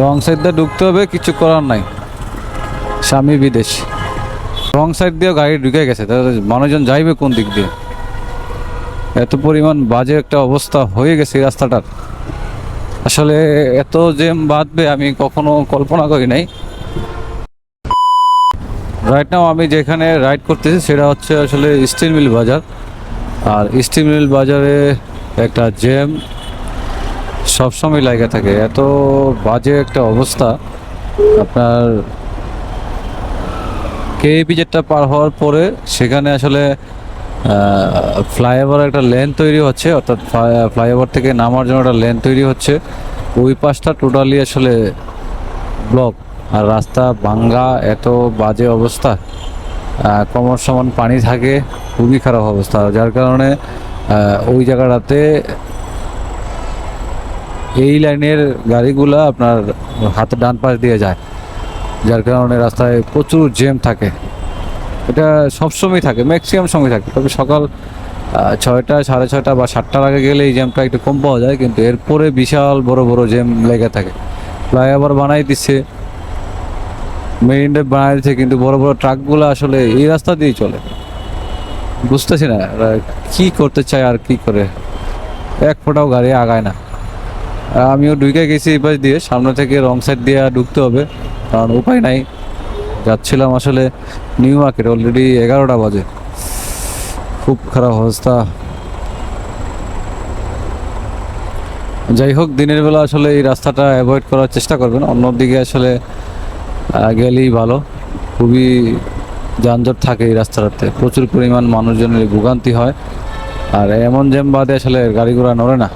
Wrong side দিয়ে ঢুকতে হবে, কিছু করার নাই। স্বামী বিদেশ। রং সাইড দিয়ে গাড়ি ঢুকে গেছে মানুষজন যাইবে কোন দিক দিয়ে? এত পরিমাণ বাজে একটা অবস্থা হয়ে গেছে এই রাস্তাটার। আসলে এত জ্যাম বাঁধবে আমি কখনো কল্পনা করি নাই। রাইট নাও আমি যেখানে রাইড করতেছি সেটা হচ্ছে আসলে স্টিল মিল বাজার। আর স্টিল মিল বাজারে একটা জ্যাম সবসময় লাগে থাকে। এত বাজে একটা অবস্থা। আপনার কেএপি যেটা পার হওয়ার পরে সেখানে আসলে ফ্লাইওভার একটা লেন তৈরি হচ্ছে, অর্থাৎ ফ্লাইওভার থেকে নামার জন্য একটা লেন তৈরি হচ্ছে। ওই পাশটা টোটালি আসলে ব্লক আর রাস্তা ভাঙ্গা, এত বাজে অবস্থা। কোমর সমান পানি থাকে, খুবই খারাপ অবস্থা। যার কারণে ওই জায়গাটাতে এই লাইনের গাড়িগুলা আপনার হাতে ডান পাশ দিয়ে যায়, যার কারণে রাস্তায় প্রচুর জ্যাম থাকে। এটা সবসময় থাকে ম্যাক্সিমাম সময় থাকে। তবে সকাল ছয়টা, সাড়ে ছয়টা বা সাতটার আগে গেলে এই জ্যামটা একটু কম পাওয়া যায়, কিন্তু এরপরে বিশাল বড় বড় জ্যাম লেগে থাকে। ফ্লাইওভার বানাই দিচ্ছে। মেইন ড্রাইভ বানাই দিচ্ছে, কিন্তু বড় বড় ট্রাকগুলো আসলে এই রাস্তা দিয়েই চলে। বুঝতেছি না কি করতে চায় আর কি করে। এক ফোঁটাও গাড়ি আগায় না। আমিও ঢুকে গেছি এই পাশ দিয়ে। সামনে থেকে রং সাইড দিয়ে ঢুকতে হবে, কারণ উপায় নাই। যাচ্ছিলাম আসলে নিউ মার্কেট, অলরেডি এগারোটা বাজে। খুব খারাপ অবস্থা। যাই হোক, দিনের বেলা আসলে এই রাস্তাটা অ্যাভয়েড করার চেষ্টা করবেন। অন্যদিকে আসলে গেলেই ভালো। খুবই যানজট থাকে এই রাস্তাটাতে। প্রচুর পরিমাণ মানুষজনের ভোগান্তি হয়। আর এমন জ্যাম বাদে আসলে গাড়ি ঘোড়া নড়ে না।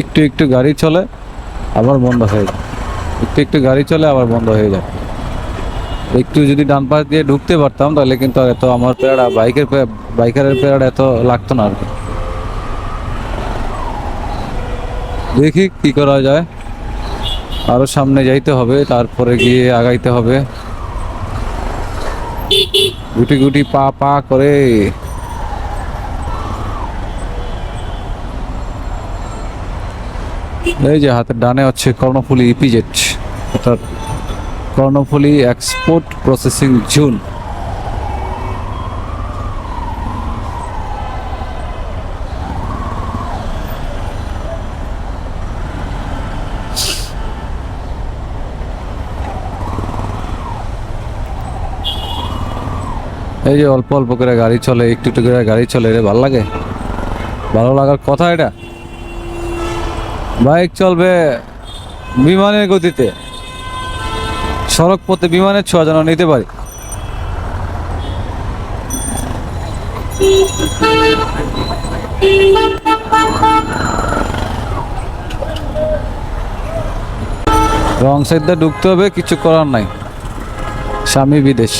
একটু একটু গাড়ি চলে, আবার বন্ধ হয়ে যায়। একটু একটু গাড়ি চলে, আবার বন্ধ হয়ে যায়। একটু যদি ডান পাশ দিয়ে ঢুকতে পারতাম, তাহলে কিন্তু এত আমার পেয়ারা বাইকের বাইকারের পেয়ারা এত লাগতো না আর কি। দেখি কি করা যায়। আরও সামনে যাইতে হবে, তারপরে গিয়ে আগাইতে হবে। গুটি গুটি পা পা করে এই যে হাতের ডানে হচ্ছে কর্ণফুলি ইপিজেট অর্থাৎ কর্ণফুলি এক্সপোর্ট প্রসেসিং জোন এই যে অল্প অল্প করে গাড়ি চলে, একটু একটু করে গাড়ি চলে রে, ভালো লাগে? ভালো লাগার কথা এটা? বাইক চলবে বিমানের গতিতে। সড়ক পথে বিমানের ছোঁয়া যেন নিতে পারি। রং সাইড দিয়ে ঢুকতে হবে, কিছু করার নাই। স্বামী বিদেশ।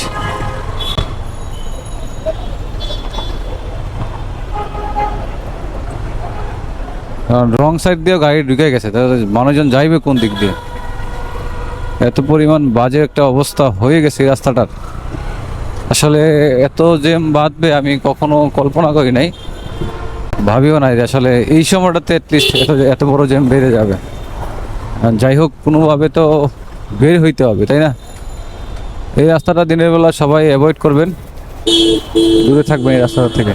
কারণ রং সাইড দিয়ে গাড়ি ঢুকে গেছে, তাহলে মানুষজন যাইবে কোন দিক দিয়ে? এত পরিমাণ বাজে একটা অবস্থা হয়ে গেছে এই রাস্তাটার। আসলে এত জ্যাম বাঁধবে আমি কখনো কল্পনা করি নাই, ভাবিও নাই আসলে এই সময়টাতে অ্যাটলিস্ট এত এত বড় জ্যাম বেড়ে যাবে। যাই হোক, কোনোভাবে তো বের হইতে হবে, তাই না? এই রাস্তাটা দিনের বেলা সবাই অ্যাভয়েড করবেন। দূরে থাকবেন এই রাস্তাটা থেকে।